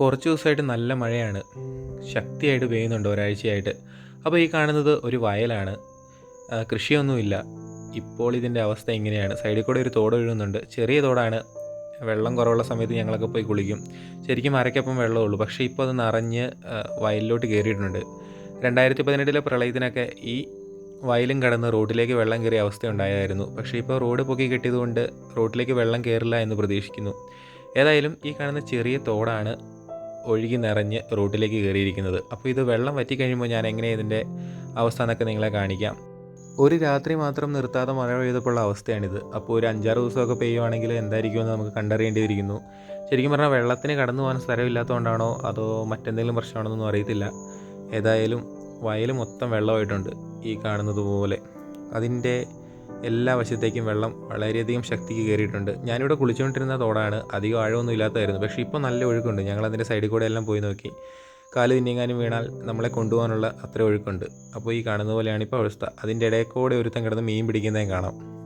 കുറച്ച് ദിവസമായിട്ട് നല്ല മഴയാണ്. ശക്തിയായിട്ട് പെയ്യുന്നുണ്ട് ഒരാഴ്ചയായിട്ട്. അപ്പോൾ ഈ കാണുന്നത് ഒരു വയലാണ്. കൃഷിയൊന്നുമില്ല. ഇപ്പോൾ ഇതിന്റെ അവസ്ഥ ഇങ്ങനെയാണ്. സൈഡിൽ കൂടെ ഒരു തോട് ഒഴുകുന്നുണ്ട് ചെറിയ തോടാണ്. വെള്ളം കുറവുള്ള സമയത്ത് ഞങ്ങളൊക്കെ പോയി കുളിക്കും. ശരിക്കും അരയ്ക്കപ്പം വെള്ളമേ ഉള്ളൂ. പക്ഷേ ഇപ്പോൾ അത് നിറഞ്ഞ് വയലിലോട്ട് കയറിയിട്ടുണ്ട്. രണ്ടായിരത്തി പതിനെട്ടിലെ പ്രളയത്തിനൊക്കെ ഈ വയലും കടന്ന് റോഡിലേക്ക് വെള്ളം കയറിയ അവസ്ഥ ഉണ്ടായായിരുന്നു പക്ഷേ ഇപ്പോൾ റോഡ് പൊക്കി കെട്ടിയതുകൊണ്ട് റോഡിലേക്ക് വെള്ളം കയറില്ല എന്ന് പ്രതീക്ഷിക്കുന്നു. ഏതായാലും ഈ കാണുന്ന ചെറിയ തോടാണ്. ഒഴുകി നിറഞ്ഞ് റോട്ടിലേക്ക് കയറിയിരിക്കുന്നത്. അപ്പോൾ ഇത് വെള്ളം വറ്റിക്കഴിയുമ്പോൾ ഞാൻ എങ്ങനെ ഇതിന്റെ അവസ്ഥ എന്നൊക്കെ നിങ്ങളെ കാണിക്കാം. ഒരു രാത്രി മാത്രം നിർത്താതെ മഴ പെയ്തപ്പോഴുള്ള അവസ്ഥയാണിത്. അപ്പോൾ ഒരു അഞ്ചാറ് ദിവസമൊക്കെ പെയ്യുവാണെങ്കിൽ എന്തായിരിക്കുമെന്ന് നമുക്ക് കണ്ടറിയേണ്ടിയിരിക്കുന്നു. ശരിക്കും പറഞ്ഞാൽ വെള്ളത്തിന് കടന്നു പോകാൻ സ്ഥലമില്ലാത്തതുകൊണ്ടാണോ അതോ മറ്റെന്തെങ്കിലും പ്രശ്നമാണെന്നൊന്നും അറിയത്തില്ല. ഏതായാലും വയൽ മൊത്തം വെള്ളമായിട്ടുണ്ട് ഈ കാണുന്നത് പോലെ. അതിന്റെ എല്ലാ വശത്തേക്കും വെള്ളം വളരെയധികം ശക്തിക്ക് കയറിയിട്ടുണ്ട്. ഞാനിവിടെ കുളിച്ചുകൊണ്ടിരുന്ന തോടാണ്. അധികം ആഴമൊന്നും ഇല്ലാത്തതായിരുന്നു. പക്ഷേ ഇപ്പോൾ നല്ല ഒഴുക്കുണ്ട്. ഞങ്ങൾ അതിന്റെ സൈഡിൽ കൂടെ എല്ലാം പോയി നോക്കി. കാൽ തിന്നിങ്ങാനും വീണാൽ നമ്മളെ കൊണ്ടുപോകാനുള്ള അത്ര ഒഴുക്കുണ്ട്. അപ്പോൾ ഈ കാണുന്ന പോലെയാണ് ഇപ്പോൾ അവസ്ഥ. അതിന്റെ ഇടയിൽ കൂടെ ഒരുത്തം കിടന്ന് മീൻ പിടിക്കുന്നതും കാണാം.